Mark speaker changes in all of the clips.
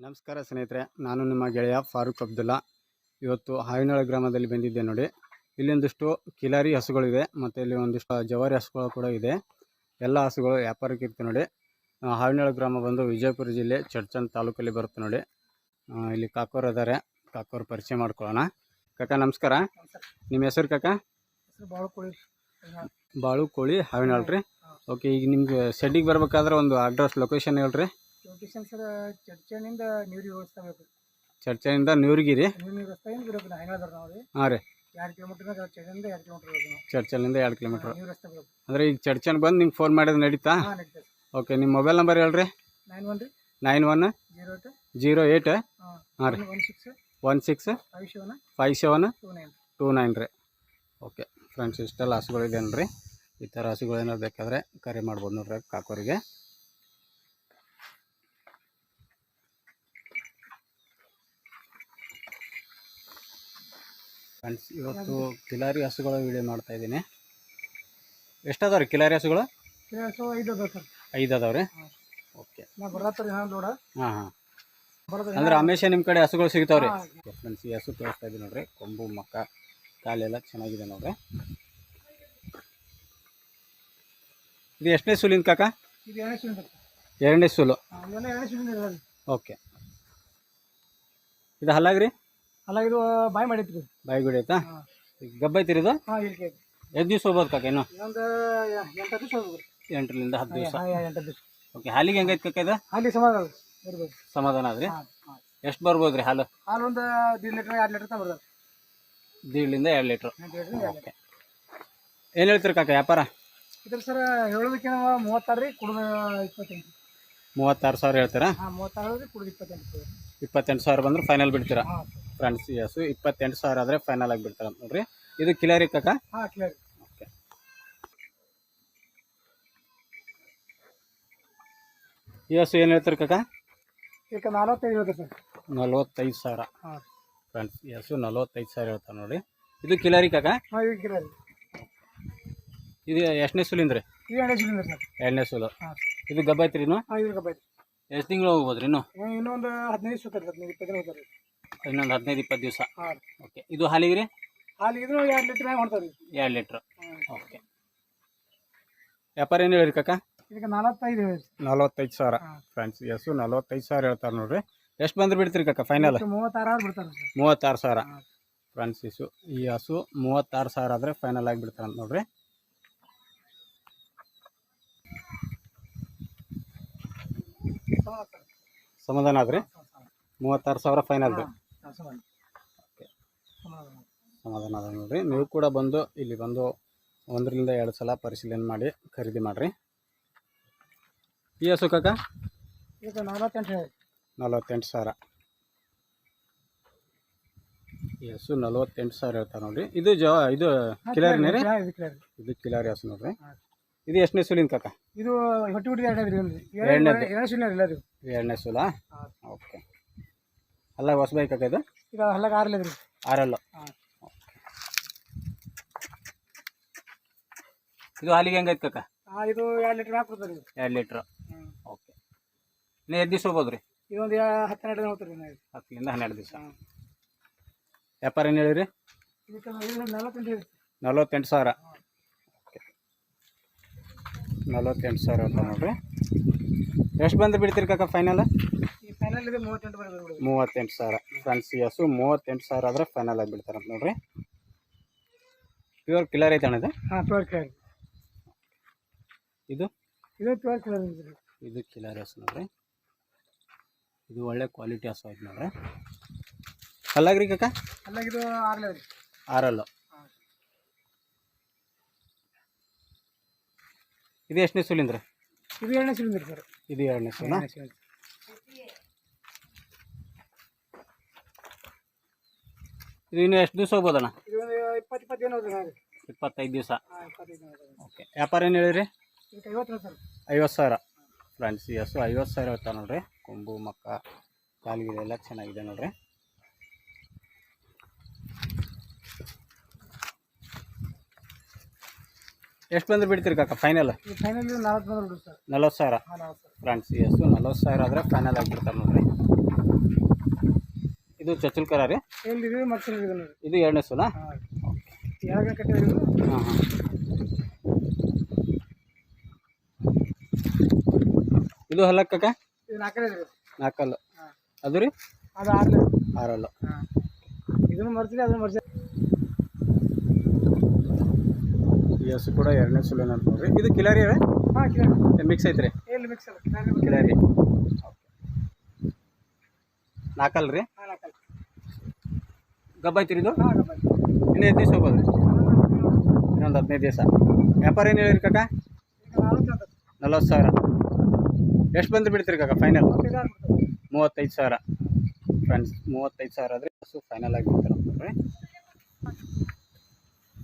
Speaker 1: ನಮಸ್ಕಾರ ಸ್ನೇಹಿತರೆ ನಾನು ನಿಮ್ಮ ಗೆಳೆಯ ಫಾರೂಕ್ ಅಬ್ದುಲ್ಲಾ. ಇವತ್ತು ಹಾವಿನಾಳ ಗ್ರಾಮದಲ್ಲಿ ಬಂದಿದ್ದೆ ನೋಡಿ. ಇಲ್ಲಿ ಒಂದಿಷ್ಟು ಕಿಲಾರಿ ಹಸುಗಳಿದೆ ಮತ್ತು ಇಲ್ಲಿ ಒಂದಿಷ್ಟು ಜವಾರಿ ಹಸುಗಳು ಕೂಡ ಇದೆ. ಎಲ್ಲ ಹಸುಗಳು ವ್ಯಾಪಾರಕ್ಕೆ ಇರ್ತವೆ ನೋಡಿ. ಹಾವಿನಳ ಗ್ರಾಮ ಬಂದು ವಿಜಯಪುರ ಜಿಲ್ಲೆ ಚಡ್ಚಂದ್ ತಾಲೂಕಲ್ಲಿ ಬರುತ್ತೆ ನೋಡಿ. ಇಲ್ಲಿ ಕಾಕೋರ್ ಅದಾರೆ ಕಾಕೋರ್ ಪರಿಚಯ ಮಾಡ್ಕೊಳ್ಳೋಣ. ಕಾಕ ನಮಸ್ಕಾರ. ನಿಮ್ಮ ಹೆಸರು ಕಾಕ? ಬಾಳು ಕೋಳಿ ಹಾವಿನಾಳ್ ರೀ. ಓಕೆ ಈಗ ನಿಮ್ಗೆ ಶೆಡ್ಡಿಗೆ ಬರ್ಬೇಕಾದ್ರೆ ಒಂದು ಅಡ್ರೆಸ್ ಲೊಕೇಶನ್ ಹೇಳ್ರಿ.
Speaker 2: ಲೊಕೇಶನ್ ಸರ್ ಚರ್ಚನಿಂದ ನೀರಿಗೆ
Speaker 1: ಚರ್ಚನಿಂದ ನೀವ್ರಿಗಿರಿ
Speaker 2: ಬಿಡಬೇಕು ಹೆಂಗದಾರ ನಾವು ರೀ.
Speaker 1: ಹಾಂ ರೀ.
Speaker 2: ಎರಡು ಕಿಲೋಮೀಟರ್ ಚರ್ಚನಿಂದ ಎರಡು ಕಿಲೋಮೀಟರ್ ಬೇಕು ನಾವು.
Speaker 1: ಚರ್ಚಲ್ಲಿಂದ ಎರಡು ಕಿಲೋಮೀಟ್ರ್
Speaker 2: ನೀರು ವ್ಯವಸ್ಥೆ ಬೇಕು
Speaker 1: ಅಂದರೆ ಈಗ ಚರ್ಚನ್ ಬಂದು ನಿಮ್ಗೆ ಫೋನ್ ಮಾಡಿದ್ರೆ ನಡೀತಾ?
Speaker 2: ಹಾಂ ನಡೀತದೆ
Speaker 1: ಓಕೆ ನಿಮ್ಮ ಮೊಬೈಲ್ ನಂಬರ್ ಹೇಳ್ರಿ.
Speaker 2: ನೈನ್ ಒನ್ ರೀ.
Speaker 1: Nine one
Speaker 2: zero eight.
Speaker 1: Zero
Speaker 2: ಹಾಂ
Speaker 1: ರೀ.
Speaker 2: One six.
Speaker 1: One six.
Speaker 2: Five seven.
Speaker 1: Five seven.
Speaker 2: Two nine.
Speaker 1: Two nine ರೀ. ಓಕೆ ಫ್ರೆಂಡ್ಸ್ ಇಷ್ಟೆಲ್ಲ ಹಸುಗಳಿದೆ ರೀ ಈ ಥರ ಹಸುಗಳು ಏನಾದ್ರು ಬೇಕಾದ್ರೆ ಕರೆ ಮಾಡ್ಬೋದು ನೋಡ್ರಿ ಕಾಕೋರಿಗೆ. ಫ್ರೆಂಡ್ಸ್ ಇವತ್ತು ಕಿಲಾರಿ ಹಸುಗಳ ವಿಡಿಯೋ ಮಾಡ್ತಾ ಇದ್ದೀನಿ. ಎಷ್ಟದಾವ ರೀ ಕಿಲಾರಿ ಹಸುಗಳು?
Speaker 2: ಐದು
Speaker 1: ಅದಾವ ರೀ ಓಕೆ
Speaker 2: ಹಾಂ
Speaker 1: ಹಾಂ. ಅಂದ್ರೆ ಹಮೇಶ ನಿಮ್ಮ ಕಡೆ ಹಸುಗಳು ಸಿಗ್ತಾವ್ರಿ. ಫ್ರೆಂಡ್ಸ್ ಈ ಹಸು ತೋರಿಸ್ತಾ ಇದ್ದೀನಿ ನೋಡ್ರಿ. ಕೊಂಬು, ಮಕ್ಕ, ಕಾಲೆಲ್ಲ ಚೆನ್ನಾಗಿದೆ ನೋಡ್ರಿ. ಇದು ಎಷ್ಟನೇ ಸುಲಿನ ಕಾಕ? ಎರಡನೇ ಸುಲು. ಓಕೆ ಇದು ಹಲ್ಲಾಗ್ರಿ?
Speaker 2: ಅಲ್ಲ ಇದು ಬಾಯಿ ಮಾಡಿದ್ರಿ.
Speaker 1: ಬಾಯಿ ಗುಡಿ ಆಯ್ತಾ? ಗಬ್ಬ ಐತಿರಿ ಇದು?
Speaker 2: ಹಾಂ ಇಲ್ಲಿ
Speaker 1: ಎಷ್ಟು ದಿವಸ ಹೋಗ್ಬೋದು ಕಾಕ ಇನ್ನು?
Speaker 2: ಇನ್ನೊಂದು ಎಂಟು ದಿವಸ ಹೋಗ್ಬೇಕು
Speaker 1: ಎಂಟರಿಂದ ಹತ್ತು ದಿವಸ.
Speaker 2: ಹಾಂ ಎಂಟು ದಿವಸ.
Speaker 1: ಓಕೆ ಹಾಲಿಗೆ ಹೆಂಗೈತೆ ಕಾಕ ಇದು?
Speaker 2: ಹಾಲಿಗೆ ಸಮಾಧಾನ ಇರ್ಬೇಕು
Speaker 1: ಸಮಾಧಾನ
Speaker 2: ಹಾಂ
Speaker 1: ಎಷ್ಟು ಬರ್ಬೋದು ರೀ ಹಾಲು?
Speaker 2: ಹಾಲು ಒಂದು ದೀಡ್ ಲೀಟ್ರ್ ಎರಡು ಲೀಟ್ರ್ ತಗ ಬರ್ತದೆ.
Speaker 1: ದೀಡ್ಲಿಂದ ಎರಡು ಲೀಟ್ರ್. ಓಕೆ ಏನು ಹೇಳ್ತೀರಿ ಕಾಕ ವ್ಯಾಪಾರ?
Speaker 2: ಇದ್ರ ಸರ್ ಹೇಳೋದಕ್ಕೆ ಮೂವತ್ತಾರು ರೀ ಕುಡಿದ ಇಪ್ಪತ್ತೆಂಟು.
Speaker 1: ಮೂವತ್ತಾರು ಸಾವಿರ ಹೇಳ್ತೀರಾ?
Speaker 2: ಹಾಂ ಮೂವತ್ತಾರು ಕುಡಿದ ಇಪ್ಪತ್ತೆಂಟು.
Speaker 1: ಇಪ್ಪತ್ತೆಂಟು ಸಾವಿರ ಬಂದ್ರೆ ಫೈನಲ್ ಬಿಡ್ತೀರಾ? ಫ್ರೆಂಡ್ಸ್ ಈ ಹಸು ಇಪ್ಪತ್ತೆಂಟು ಸಾವಿರ ಆದರೆ ಫೈನಲ್ ಆಗಿ ಬಿಡ್ತಾರೆ ಅಂತ ನೋಡ್ರಿ. ಇದು ಕಿಲಾರಿ ಕಾಕ?
Speaker 2: ಹಾಂ ಕ್ಲಿಯರ್
Speaker 1: ಓಕೆ. ಈ ಹಸು ಏನು ಹೇಳ್ತಾರೆ ಕಾಕ?
Speaker 2: ಈಗ ನಲವತ್ತೈದು ಇರುತ್ತೆ ಸರ್.
Speaker 1: ನಲವತ್ತೈದು ಸಾವಿರ.
Speaker 2: ಹಾಂ.
Speaker 1: ಫ್ರೆಂಡ್ಸ್ ಈ ಹಸು ನಲ್ವತ್ತೈದು ಸಾವಿರ ಹೇಳ್ತಾರೆ ನೋಡಿ. ಇದು ಕಿಲಾರಿ ಕಾಕ?
Speaker 2: ಹಾಂ ಇದು ಕ್ಲಿಯರ್
Speaker 1: ಇದು ಎಷ್ಟನೇ ಸುಲಿಂದ್ರಿ?
Speaker 2: ಇದು ಸಿಲಿಂಡರ್ ಸರ್.
Speaker 1: ಎರಡನೇ ಸುಲು. ಇದು ಗಬ್ಬ ಐತ್ರಿ ಇನ್ನು?
Speaker 2: ಹಾಂ ಕಬ್ಬ
Speaker 1: ಎಷ್ಟು ತಿಂಗಳು ಹೋಗ್ಬೋದು ರೀ ಇನ್ನು
Speaker 2: ಇನ್ನೊಂದು ಹದಿನೈದು ಹೋಗ್ತಾರೆ ಹದಿನೈದು ಇಪ್ಪತ್ತು ದಿನ ಹೋಗ್ತಾರೆ.
Speaker 1: ಇನ್ನೊಂದು ಹದಿನೈದು ಇಪ್ಪತ್ತು ದಿವಸ.
Speaker 2: ಹಾಂ
Speaker 1: ಓಕೆ ಇದು ಹಾಲಿಗೆ ರೀ
Speaker 2: ಹಾಲಿಗಿದ್ರು ಇದ್ರು ಎರಡು ಲೀಟ್ರ್ ಮಾಡ್ತಾರೆ ಹೊಡ್ತಾರೆ
Speaker 1: ಎರಡು ಲೀಟ್ರ್ ಓಕೆ ವ್ಯಾಪಾರ ಏನು ಹೇಳಿರಿ ಕಾಕ?
Speaker 2: ಇದಕ್ಕೆ ನಲವತ್ತೈದು ನಲವತ್ತೈದು
Speaker 1: ನಲ್ವತ್ತೈದು ಸಾವಿರ. ಫ್ರೆಂಡ್ಸ್ ಹಸು ನಲ್ವತ್ತೈದು ಸಾವಿರ ಹೇಳ್ತಾರೆ ನೋಡ್ರಿ. ಎಷ್ಟು ಬಂದ್ರೆ ಬಿಡ್ತೀರಿ ಕಾಕ ಫೈನಲ್
Speaker 2: ಮೂವತ್ತಾರು ಬಿಡ್ತಾರೆ
Speaker 1: ಮೂವತ್ತಾರು ಸಾವಿರ. ಫ್ರೆಂಡ್ಸ್ ಇಸು ಈ ಹಸು ಮೂವತ್ತಾರು ಸಾವಿರ ಆದರೆ ಫೈನಲ್ ಆಗಿ ಬಿಡ್ತಾರೆ ಅಂತ ನೋಡ್ರಿ.
Speaker 2: ಸಮಾಧಾನ.
Speaker 1: ಸಮಾಧಾನ ಆದ್ರಿ? ಮೂವತ್ತಾರು ಸಾವಿರ ಫೈನಲ್ ರೀ
Speaker 2: ಸಮಾಧಾನ.
Speaker 1: ಅದ ನೋಡ್ರಿ. ನೀವು ಕೂಡ ಬಂದು ಇಲ್ಲಿ ಬಂದು ಒಂದರಿಂದ ಎರಡು ಸಲ ಪರಿಶೀಲನೆ ಮಾಡಿ ಖರೀದಿ ಮಾಡಿರಿ. ಈ ಹಸು ಕಾಕ
Speaker 2: ನಲವತ್ತೆಂಟು
Speaker 1: ಸಾವಿರ. ಈ ಹಸು ನಲವತ್ತೆಂಟು ಸಾವಿರ ಹೇಳ್ತಾರೆ ನೋಡಿರಿ. ಇದು ಜ ಇದು ಕಿಲಾರಿ ರೀ
Speaker 2: ಇದು
Speaker 1: ಕಿಲಾರಿ ಹಸು ನೋಡಿರಿ. ಇದು ಎಷ್ಟನೇ ಸುಲಿನ ಕಾಕ?
Speaker 2: ಇದು ಹೊಟ್ಟೆ ಹುಟ್ಟಿದ ಎರಡನೇ. ಎರಡನೇ
Speaker 1: ಸುಲ? ಓಕೆ ಅಲ್ಲ ಹೊಸಬೈ ಕಾಕ ಇದು?
Speaker 2: ಇದು ಹಲ್ಲಾಗ ಆರಲ್ಲ ರೀ
Speaker 1: ಆರಲ್ಲು.
Speaker 2: ಹಾಂ.
Speaker 1: ಇದು ಹಾಲಿಗೆ ಹೆಂಗೈತೆ ಕಾಕ?
Speaker 2: ಹಾಂ ಇದು ಎರಡು ಲೀಟ್ರ್ ಕೊಡ್ತಾರೆ ಇದು.
Speaker 1: ಎರಡು ಲೀಟ್ರ್. ಓಕೆ. ಇನ್ನು ಎರಡು ದಿವಸ ಹೋಗ್ಬೋದು ರೀ
Speaker 2: ಇದೊಂದು ಹತ್ತೆರಡು ದಿನ ಹೋಗ್ತಾರೆ ರೀ
Speaker 1: ಹತ್ತರಿಂದ ಹನ್ನೆರಡು ದಿವಸ.
Speaker 2: ಹಾಂ
Speaker 1: ವ್ಯಾಪಾರ ಏನು ಹೇಳಿರಿ?
Speaker 2: ನಲವತ್ತೆಂಟು
Speaker 1: ಸಾವಿರ. ನಲವತ್ತೆಂಟು ಸಾವಿರ ಅಂತ ನೋಡ್ರಿ. ಎಷ್ಟು ಬಂದು ಬಿಡ್ತೀರಿ ಕಕ್ಕ ಫೈನಲ್
Speaker 2: ಮೂವತ್ತೆಂಟು
Speaker 1: ಸಾವಿರ. ಫ್ರೆಂಡ್ಸ್ ಈ ಹಸು ಮೂವತ್ತೆಂಟು ಸಾವಿರ ಆದರೆ ಫೈನಲ್ ಆಗಿ ಬಿಡ್ತಾರೆ ಅಂತ ನೋಡ್ರಿ. ಪ್ಯೂರ್ ಕಿಲರ್ ಐತೆ ಅಣ್ಣ ಇದು?
Speaker 2: ಹಾಂ ಪ್ಯೂರ್ ಕಲರ್
Speaker 1: ಇದು?
Speaker 2: ಇದು ಪ್ಯೂರ್ ಕಿಲರ್ ಇದು.
Speaker 1: ಕಿಲರ್ ಹಸು ನೋಡ್ರಿ. ಇದು ಒಳ್ಳೆ ಕ್ವಾಲಿಟಿ ಹಸು ಐತೆ ನೋಡ್ರಿ. ಅಲ್ಲಾಗ್ರಿ ಕಾಕ?
Speaker 2: ಅಲ್ಲ ಇದು ಆರ್ಲೆ ರೀ.
Speaker 1: ಆರಲ್ಲು. ಇದು ಎಷ್ಟನೇ ಸುಲಿಂದ್ರ?
Speaker 2: ಇದು ಎರಡನೇ ಸಿಲಿಂಡರ್ ಸರ್.
Speaker 1: ಇದು ಎರಡನೇ ಸುಲ
Speaker 2: ಎರಡನೇ ಸಿಲಿಂಡರ್
Speaker 1: ಇದು ಇನ್ನು ಎಷ್ಟು ದಿವಸ ಹೋಗ್ಬೋದಣ್ಣ?
Speaker 2: ಇದು ಒಂದು ಇಪ್ಪತ್ತು ಇಪ್ಪತ್ತು ದಿನ ಹೋದ್ರೆ ಹಾಂ
Speaker 1: ಇಪ್ಪತ್ತೈದು ದಿವಸ.
Speaker 2: ಹಾಂ ಇಪ್ಪತ್ತೈದು ದಿನ ಹೋದ್ರೆ
Speaker 1: ಓಕೆ. ವ್ಯಾಪಾರ ಏನು ಹೇಳಿರಿ
Speaker 2: ಇದಕ್ಕೆ ಐವತ್ತು ಸರ್
Speaker 1: ಐವತ್ತು ಸಾವಿರ. ಫ್ರಾನ್ಸಿ ಈ ಹಸು ಐವತ್ತು ಸಾವಿರ ಇರ್ತಾವೆ ನೋಡ್ರಿ. ಕೊಂಬು ಮಕ್ಕ ಕಾಲಿಗೆ ಎಲ್ಲ ಚೆನ್ನಾಗಿದೆ ನೋಡ್ರಿ. ಎಷ್ಟು ಬಂದ್ರೆ ಬಿಡ್ತೀರಿ ಕಾಕ? ಫೈನಲ್
Speaker 2: ನಲ್ವತ್ತು ಬಂದ್ರೆ ಬಿಡು ಸರ್.
Speaker 1: ನಲ್ವತ್ತು ಸಾವಿರ.
Speaker 2: ಫ್ರಾನ್ಸಿ ನಲ್ವತ್ತು ಸರ್
Speaker 1: ಫ್ರೆಂಡ್ಸ್ ಈ ಹಸು ನಲ್ವತ್ತು ಸಾವಿರ ಆದರೆ ಫೈನಲ್ ಆಗಿಬಿಡ್ತಾರೆ ನೋಡ್ರಿ. ಇದು ಚಚ್ಚಲ್ ಕರ ರೀ?
Speaker 2: ಎಲ್ಲಿ ಇದು ಮತ್ತೆ ಇದು ನೋಡಿ
Speaker 1: ಇದು ಎರಡನೇ ಸಲ
Speaker 2: ಹಾಂ ಯಾವಾಗ ಕಟ್ಟಿದ್ರು ಇದು
Speaker 1: ಹಾಂ ಹಾಂ. ಇದು ಹಲ್ಲಕ್ಕಕ್ಕ?
Speaker 2: ಇದು ನಾಲ್ಕನೇ ಇದು
Speaker 1: ನಾಲ್ಕಲ್ಲು.
Speaker 2: ಹಾಂ.
Speaker 1: ಅದು ರೀ?
Speaker 2: ಅದು ಆರನೇ
Speaker 1: ಆರಲ್ಲು.
Speaker 2: ಹಾಂ. ಇದನ್ನು ಮರ್ತೀರಿ ಅದನ್ನು ಮರ್ಸಿ.
Speaker 1: ಈ ಹಸು ಕೂಡ ಎರಡನೇ ಸುಲಿನ ಅಂತ ನೋಡ್ರಿ. ಇದು ಕಿಲಾರಿ ಅವೇ?
Speaker 2: ಹಾಂ ಕಿಲೋ
Speaker 1: ಮಿಕ್ಸ್ ಐತ್ರಿ.
Speaker 2: ಎಲ್ಲಿ ಮಿಕ್ಸ್ ಅಲ್ಲ. ಕಿಲೋ
Speaker 1: ಕಿಲಾರಿ. ನಾಲ್ಕಲ್ ರೀ? ಗಬ್ಬ ಐತ್ರಿ ಇದು ಇನ್ನೂ ದಿವಸ ಹೋಗೋದು? ಇನ್ನೊಂದು ಹದಿನೈದು ದಿವಸ. ವ್ಯಾಪಾರ ಏನು ಹೇಳಿರಿ ಕಾಕ? ನಲ್ವತ್ತು ಸಾವಿರ. ಎಷ್ಟು ಬಂದು ಬಿಡ್ತೀರಿ ಕಾಕ ಫೈನಲ್ ಮೂವತ್ತೈದು ಸಾವಿರ. ಫ್ರೆಂಡ್ಸ್ ಮೂವತ್ತೈದು ಸಾವಿರ ಆದರೆ ಹಸು ಫೈನಲ್ ಆಗಿ ಬಿಡ್ತಾರೆ ನೋಡ್ರಿ.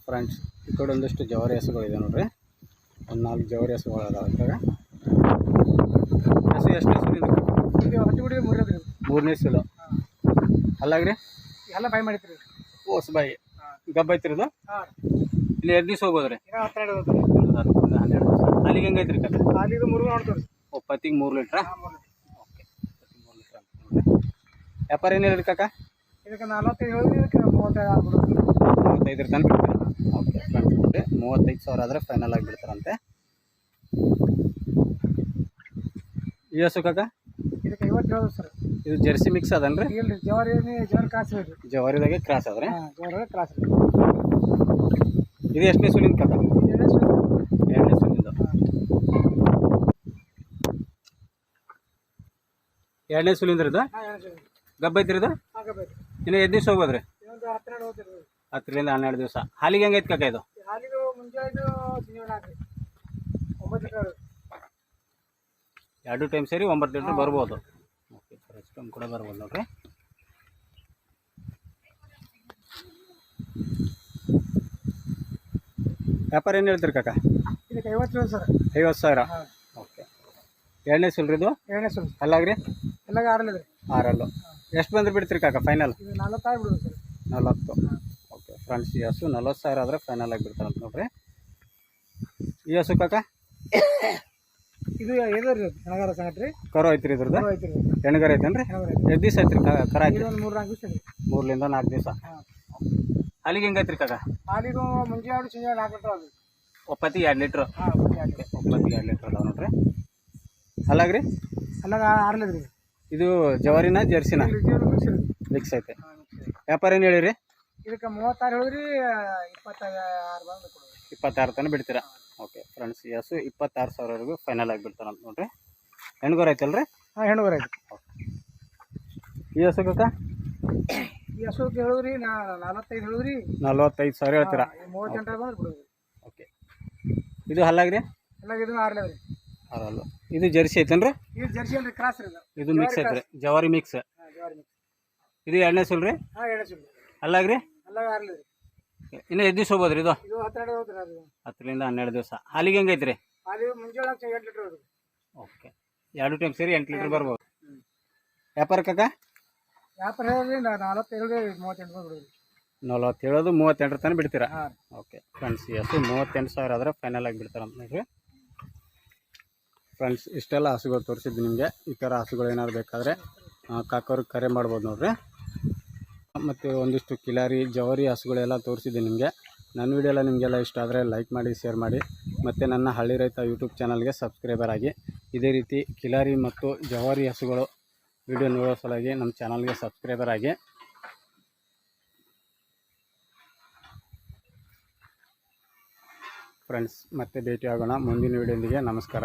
Speaker 1: ಫ್ರೆಂಡ್ಸ್ ಈ ಕಡೆ ಒಂದಷ್ಟು ಜವಾರಿ ಹಸುಗಳಿದೆ ನೋಡ್ರಿ. ಒಂದು ನಾಲ್ಕು ಜವಾರಿ ಹಸುಗಳು ಅದಾವೆ ಹಸು ಎಷ್ಟು ಹಸು ಮೂರನೇ ಸಲ ಅಲ್ಲಾಗ್ರಿ?
Speaker 2: ಎಲ್ಲ ಬೈ ಮಾಡಿತ್ರಿ
Speaker 1: ಓಸ್ ಬಾಯಿ. ಗಬ್ಬ ಐತ್ರಿ ಇದು ಇಲ್ಲಿ ಎರಡು ದಿವಸ ಹೋಗ್ಬೋದು ರೀ
Speaker 2: ಈಗ ಹತ್ತೆರಡು ಹೋಗ್ತದೆ.
Speaker 1: ಒಂದು ಹತ್ತು ಒಂದು ಹನ್ನೆರಡು ದಿವಸ. ಅಲ್ಲಿಗೆ ಹೆಂಗೈತ್ರಿ ಕತೆ?
Speaker 2: ಅಲ್ಲಿ ಇದು ಮುರುಗ ನೋಡ್ತೀವಿ
Speaker 1: ಒಪ್ಪತ್ತಿಗೆ ಮೂರು ಲೀಟ್ರಾ?
Speaker 2: ಮೂರು
Speaker 1: ಓಕೆ. ಮೂರು ಲೀಟ್ರ್ ವ್ಯಾಪಾರ ಏನು ಹೇಳಿರಿ ಕಾಕ?
Speaker 2: ಇದಕ್ಕೆ ನಲವತ್ತೈದು ಇದಕ್ಕೆ ಮೂವತ್ತೈದು ಆಗ್ಬಿಡುತ್ತೆ.
Speaker 1: ಮೂವತ್ತೈದರ ತನಕ ಬಿಡ್ತಾರೆ? ಓಕೆ ಫ್ರೆಂಡ್ಸ್ ನೋಡಿ ಮೂವತ್ತೈದು ಸಾವಿರ ಆದರೆ ಫೈನಲ್ ಆಗಿ ಬಿಡ್ತಾರಂತೆ ಹಸು ಕಾಕ?
Speaker 2: ಇದಕ್ಕೆ ಐವತ್ತು ಹೇಳೋದು ಸರ್.
Speaker 1: ಇದು ಜೆರ್ಸಿ ಮಿಕ್ಸ್ ಅದನ್ರಿ?
Speaker 2: ಇಲ್ರಿ ಜವಾರಿ ಜವಾರಿ ಕ್ರಾಸ್ ಆದ್ರೆ
Speaker 1: ಜವಾರಿದಾಗೆ ಕ್ರಾಸ್ ಅದ್ರಿ?
Speaker 2: ಹಾಂ ಜವಾರಿ ಕ್ರಾಸ್
Speaker 1: ಇದು ಎಷ್ಟನೇ ಸುಲಿಂದ ಕದ ಎರಡನೇ ಸುಲಿಂದ. ಎರಡನೇ ಸುಲಿಂದ ಇದು? ಗಬ್ಬ ಐತ್ರಿ ಇದು? ಇನ್ನು ಎಷ್ಟು ದಿವಸ ಹೋಗೋದ್ರಿ
Speaker 2: ಹೋಗ್ತೀರಿ
Speaker 1: ಹತ್ತರಿಂದ ಹನ್ನೆರಡು ದಿವಸ. ಹಾಲಿಗೆ ಹೆಂಗೈತೆ ಕಾಕ ಇದು? ಎರಡು ಟೈಮ್ ಸೇರಿ ಒಂಬತ್ತು ಲೀಟ್ರ್ ಬರ್ಬೋದು. ಟೈಮ್ ಕೂಡ ಬರ್ಬೋದು ನೋಡ್ರಿ. ವ್ಯಾಪಾರ ಏನು ಹೇಳ್ತೀರಿ ಕಾಕ?
Speaker 2: ಇದಕ್ಕೆ ಐವತ್ತು ಸರ್.
Speaker 1: ಐವತ್ತು ಸಾವಿರ? ಓಕೆ ಎರಡನೇ ಸುಲ್ರಿ ಇದು?
Speaker 2: ಎರಡನೇ ಸುಲ್.
Speaker 1: ಅಲ್ಲಾಗ್ರಿ?
Speaker 2: ಎಲ್ಲ ಆರಲ್ಲ ರೀ
Speaker 1: ಆರಲ್ಲು. ಎಷ್ಟು ಬಂದ್ರೆ ಬಿಡ್ತೀರಿ ಕಾಕ ಫೈನಲ್
Speaker 2: ಬಿಡೋದು ಸರ್.
Speaker 1: ನಲವತ್ತು. ಓಕೆ ಫ್ರೆಂಡ್ಸ್ ಈ ಹಸು ನಲ್ವತ್ತು ಸಾವಿರ ಆದರೆ ಫೈನಲ್ ಆಗಿ ಬಿಡ್ತಾರಂತ ನೋಡ್ರಿ. ಈ ಹಸು ಕಾಕ?
Speaker 2: ಇದು ಹೆಣಗಾರ ಸಂಗಟ್ರಿ
Speaker 1: ಕರು ಐತ್ರಿ ಇದ್ರದ್ದು. ಹೆಣ್ಗರ ಐತೇನ್ರಿ? ಎಷ್ಟು ದಿವಸ ಐತ್ರಿ ಕ- ಕರ
Speaker 2: ಮೂರು ನಾಲ್ಕು ದಿವಸ ರೀ
Speaker 1: ನಾಲ್ಕು ದಿವಸ. ಅಲ್ಲಿಗೆ ಹೆಂಗೈತ್ರಿ ಕಾಕ?
Speaker 2: ಹಾಲಿದು ಮುಂಜಾನೆ ಸಂಜೆ ನಾಲ್ಕು ಲೀಟರ್ ಅದು
Speaker 1: ಒಪ್ಪತ್ತಿಗೆ ಎರಡು ಲೀಟ್ರ್.
Speaker 2: ಹಾಂ ಮುಂಜಾನೆ
Speaker 1: ಒಪ್ಪತ್ತಿಗೆ ಎರಡು ಲೀಟ್ರ್ ಅದಾವ ನೋಡ್ರಿ. ಅಲ್ಲಾಗ್ರಿ?
Speaker 2: ಅಲ್ಲಾಗ ಆರ್ಲದ್ರಿ
Speaker 1: ಇದು ಜವಾರಿನ ಜರ್ಸಿನ?
Speaker 2: ಮಿಕ್ಸ್ ರೀ
Speaker 1: ಮಿಕ್ಸ್ ಐತೆ. ವ್ಯಾಪಾರ ಏನು ಹೇಳಿರಿ?
Speaker 2: ಇದಕ್ಕೆ ಮೂವತ್ತಾರು ಹೇಳಿದ್ರಿ ಇಪ್ಪತ್ತಾರು ಬಂದು ಕೊಡೋದು
Speaker 1: ಇಪ್ಪತ್ತಾರು ತನಕ ಬಿಡ್ತೀರಾ? ಓಕೆ ಫ್ರೆಂಡ್ಸ್ ಈ ಹಸು ಇಪ್ಪತ್ತಾರು ಸಾವಿರವರೆಗೂ ಫೈನಲ್ ಆಗಿ ಅಂತ ನೋಡ್ರಿ. ಹೆಣ್ಗೋರ್ ಐತಲ್ರಿ?
Speaker 2: ಹಾಂ ಹೆಣ್ಗೋರ್ ಐತೆ
Speaker 1: ಈ ಹಸು ಕಾಕ?
Speaker 2: ಈ ಹಸುಕ್ಕೆ ಹೇಳಿದ್ರಿ ನಾ ನಲವತ್ತೈದು ಹೇಳಿದ್ರಿ.
Speaker 1: ನಲ್ವತ್ತೈದು ಸಾವಿರ ಹೇಳ್ತೀರಾ?
Speaker 2: ಮೂವತ್ತೆಂಟರ ಬಂದ್ರೆ ಬಿಡೋದು
Speaker 1: ಓಕೆ. ಇದು ಹಲ್ಲಾಗ್ರಿ?
Speaker 2: ರೀ
Speaker 1: ಇದು ಜರ್ಸಿ ಐತೇನ್ರಿ?
Speaker 2: ಇದು ಜರ್ಸಿ ಅಂದ್ರೆ ಕ್ರಾಸ್ ರೀ ಇದು.
Speaker 1: ಮಿಕ್ಸ್ ಐತ್ರಿ. ಜವಾರಿ ಮಿಕ್ಸ್ ಇದು ಎರಡನೇ ಸುಲ್ರಿ?
Speaker 2: ಹಾಂ ಎಣ್ಣೆ ಸುಳ್ಳು
Speaker 1: ಅಲ್ಲಾಗ್ರಿ
Speaker 2: ಎಲ್ಲ ಆರ್ಲದ ರೀ.
Speaker 1: ಇನ್ನು ಎಷ್ಟು ದಿವಸ ಹೋಗ್ಬೋದ್ರಿ ಇದು?
Speaker 2: ಇದು ಹತ್ತೆರಡು ಹೋಗ್ತೀರಿ ಅದು.
Speaker 1: ಹತ್ತರಿಂದ ಹನ್ನೆರಡು ದಿವಸ. ಹಾಲಿಗೆ ಹೆಂಗೈತ್ರಿ
Speaker 2: ಅಲ್ಲಿ ಮುಂಜಾನೆ ಎಂಟು ಲೀಟ್ರ್ ಹೋಗ್ರಿ
Speaker 1: ಓಕೆ. ಎರಡು ಟೈಮ್ ಸೇರಿ ಎಂಟು ಲೀಟ್ರ್ ಬರ್ಬೋದು. ವ್ಯಾಪಾರ ಕಾಕ?
Speaker 2: ವ್ಯಾಪಾರ ಹೇಳಿದ್ರಿ ನಾ ನಲವತ್ತೈದು ಹೇಳಿದ್ರಿ ಮೂವತ್ತೆಂಟು ಬಂದು ಬಿಡೋದು
Speaker 1: ನಲ್ವತ್ತು ಹೇಳೋದು ಮೂವತ್ತೆಂಟರ ತನಕ ಬಿಡ್ತೀರಾ?
Speaker 2: ಹಾಂ.
Speaker 1: ಓಕೆ. ಫ್ರೆಂಡ್ಸ್ ಎಷ್ಟು ಮೂವತ್ತೆಂಟು ಸಾವಿರ ಆದರೆ ಫೈನಲ್ ಆಗಿ ಬಿಡ್ತಾರಂತ ನೋಡ್ರಿ ಫ್ರೆಂಡ್ಸ್ ಇಷ್ಟೆಲ್ಲ ಹಸುಗಳು ತೋರಿಸಿದ್ದು ನಿಮಗೆ. ಈ ಥರ ಹಸುಗಳು ಏನಾದ್ರು ಬೇಕಾದರೆ ಕಾಕೋರಿಗೆ ಕರೆ ಮಾಡ್ಬೋದು ನೋಡ್ರಿ. ಮತ್ತು ಒಂದಿಷ್ಟು ಕಿಲಾರಿ, ಜವಾರಿ ಹಸುಗಳೆಲ್ಲ ತೋರಿಸಿದೆ ನಿಮಗೆ. ನನ್ನ ವೀಡಿಯೋ ಎಲ್ಲ ನಿಮಗೆಲ್ಲ ಇಷ್ಟ ಆದರೆ ಲೈಕ್ ಮಾಡಿ, ಶೇರ್ ಮಾಡಿ. ಮತ್ತು ನನ್ನ ಹಳ್ಳಿ ರೈತ ಯೂಟ್ಯೂಬ್ ಚಾನಲ್ಗೆ ಸಬ್ಸ್ಕ್ರೈಬರ್ ಆಗಿ. ಇದೇ ರೀತಿ ಕಿಲಾರಿ ಮತ್ತು ಜವಾರಿ ಹಸುಗಳು ವಿಡಿಯೋ ನೋಡೋ ಸಲುವಾಗಿ ನಮ್ಮ ಚಾನಲ್ಗೆ ಸಬ್ಸ್ಕ್ರೈಬರ್ ಆಗಿ. ಫ್ರೆಂಡ್ಸ್, ಮತ್ತೆ ಭೇಟಿಯಾಗೋಣ ಮುಂದಿನ ವೀಡಿಯೋದಿಗೆ ನಮಸ್ಕಾರ.